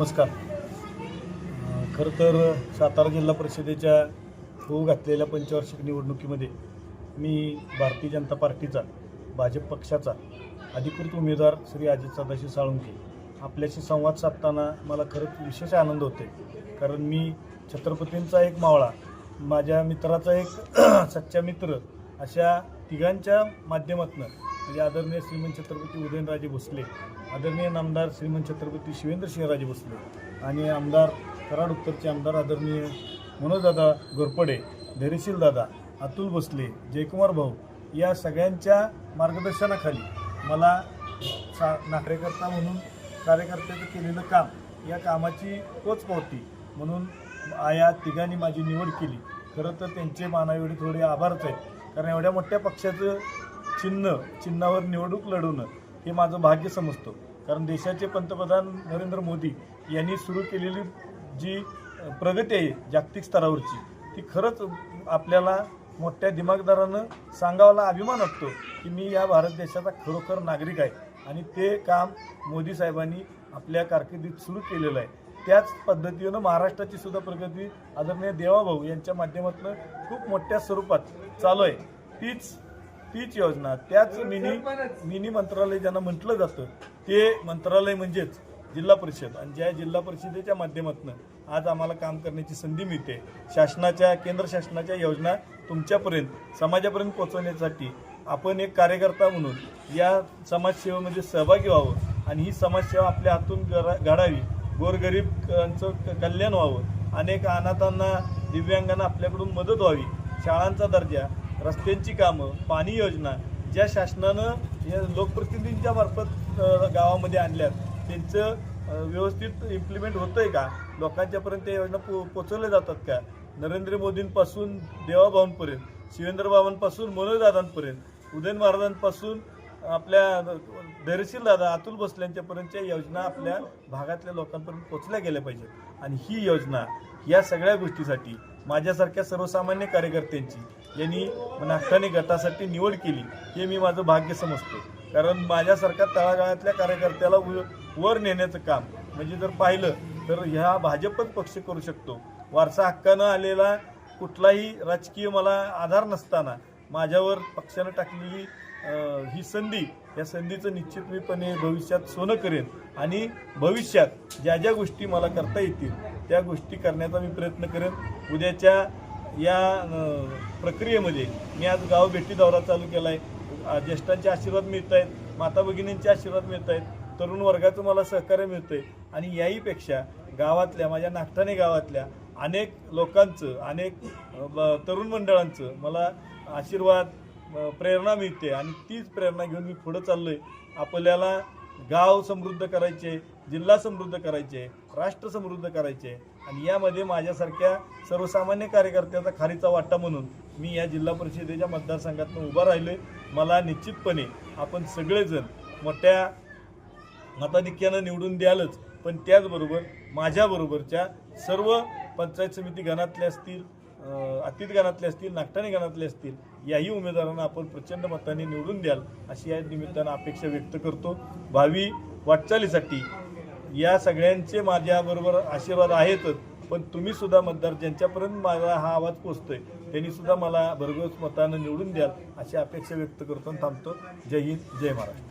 नमस्कार. खरं तर सातारा जिल्हा परिषदेच्या होऊ घातलेल्या पंचवार्षिक निवडणुकीमध्ये मी भारतीय जनता पार्टीचा भाजप पक्षाचा अधिकृत उमेदवार श्री अजित सदाशिव साळुंके आपल्याशी संवाद साधताना मला खरंच विशेष आनंद होते कारण मी छत्रपतींचा एक मावळा माझ्या मित्राचा एक सच्चा मित्र अशा तिघांच्या माध्यमातून म्हणजे आदरणीय श्रीमंत छत्रपती उदयनराजे भोसले आदरणीय नामदार श्रीमंत छत्रपती शिवेंद्रसिंहराजे भोसले आणि आमदार कराड उत्तरचे आमदार आदरणीय मनोजदादा घोरपडे धैर्यशील दादा अतुल भोसले जयकुमार भाऊ या सगळ्यांच्या मार्गदर्शनाखाली मला सा नागरिकर्ता म्हणून कार्यकर्त्याचं केलेलं काम या कामाची पोच पावती म्हणून या तिघांनी माझी निवड केली. खरं तर त्यांचे मानाएवढे थोडे आभारच आहेत. कारण एवढ्या मोठ्या पक्षाचं चिन्ह चिन्हावर निवडणूक लढवणं हे माझं भाग्य समजतो. कारण देशाचे पंतप्रधान नरेंद्र मोदी यांनी सुरू केलेली जी प्रगती आहे जागतिक स्तरावरची ती खरंच आपल्याला मोठ्या दिमागदारानं सांगावाला अभिमान वाटतो की मी या भारत देशाचा खरोखर नागरिक आहे. आणि ते काम मोदी साहेबांनी आपल्या कारकिर्दीत सुरू केलेलं आहे. त्याच पद्धतीनं महाराष्ट्राची सुद्धा प्रगती आदरणीय देवाभाऊ यांच्या माध्यमातून खूप मोठ्या स्वरूपात चालू आहे. तीच तीच योजना. त्याच मिनी मिनी मंत्रालय ज्यांना म्हटलं जातं ते मंत्रालय म्हणजेच जिल्हा परिषद. आणि ज्या जिल्हा परिषदेच्या माध्यमातून आज आम्हाला काम करण्याची संधी मिळते शासनाच्या केंद्र शासनाच्या योजना तुमच्यापर्यंत समाजापर्यंत पोहोचवण्यासाठी आपण एक कार्यकर्ता म्हणून या समाजसेवेमध्ये सहभागी व्हावं आणि ही समाजसेवा आपल्या हातून घरा- घडावी. गोरगरीबांचं क- कल्याण व्हावं. अनेक अनाथांना दिव्यांगांना आपल्याकडून मदत व्हावी. शाळांचा दर्जा रस्त्यांची कामं पाणी योजना ज्या शासनानं या लोकप्रतिनिधींच्या मार्फत गावामध्ये आणल्यात त्यांचं व्यवस्थित इम्प्लिमेंट होतंय का? लोकांच्यापर्यंत त्या योजना पो पोचवल्या जातात का? नरेंद्र मोदींपासून देवाभाऊंपर्यंत शिवेंद्रबाबांपासून मनोजदादांपर्यंत उदयन महाराजांपासून आपल्या धैर्यशील दादा अतुल भोसल्यांच्यापर्यंतच्या योजना आपल्या भागातल्या लोकांपर्यंत पोचल्या गेल्या पाहिजेत. आणि ही योजना या सगळ्या गोष्टीसाठी माझ्यासारख्या सर्वसामान्य कार्यकर्त्यांची यांनी नागठाणे गटासाठी निवड केली हे मी माझं भाग्य समजतो. कारण माझ्यासारख्या तळागाळातल्या कार्यकर्त्याला व- वर नेण्याचं काम म्हणजे जर पाहिलं तर ह्या भाजपच पक्ष करू शकतो. वारसा हक्कानं आलेला कुठलाही राजकीय मला आधार नसताना माझ्यावर पक्षानं टाकलेली ही संधी या संधीचं निश्चितपणे भविष्यात सोनं करेन आणि भविष्यात ज्या ज्या गोष्टी मला करता येतील त्या गोष्टी करण्याचा मी प्रयत्न करेन. उद्याच्या या प्रक्रियेमध्ये मी आज गाव भेटी दौरा चालू केला आहे ज्येष्ठांचे आशीर्वाद मिळत आहेत माता भगिनींचे आशीर्वाद मिळत आहेत तरुण वर्गाचं मला सहकार्य मिळतं आहे आणि याहीपेक्षा गावातल्या माझ्या नागठाणे गावातल्या अनेक लोकांचं अनेक ब- तरुण मंडळांचं मला आशीर्वाद प्रेरणा मिळते. आणि तीच प्रेरणा घेऊन मी पुढं चाललोय. आपल्याला गाव समृद्ध करायचे जिल्हा समृद्ध करायचे राष्ट्र समृद्ध करायचे आणि यामध्ये माझ्यासारख्या सर्वसामान्य कार्यकर्त्याचा खारीचा वाटा म्हणून मी या जिल्हा परिषदेच्या मतदारसंघातून उभा राहिलोय. मला निश्चितपणे आपण सगळेजण मोठ्या मताधिक्यानं निवडून द्यालच. पण त्याचबरोबर माझ्याबरोबरच्या सर्व पंचायत समिती गणातल्या असतील अतीत गणातले असतील नागठाणे गणातले असतील याही उमेदवारांना आपण प्रचंड मताने निवडून द्याल अशी या निमित्तानं अपेक्षा व्यक्त करतो. भावी वाटचालीसाठी या सगळ्यांचे माझ्याबरोबर आशीर्वाद आहेतच पण तुम्ही सुद्धा मतदार ज्यांच्यापर्यंत माझा हा आवाज पोचतोय त्यांनी सुद्धा मला भरघोस मतानं निवडून द्याल अशी अपेक्षा व्यक्त करतो आणि थांबतो. जय हिंद जय महाराष्ट्र.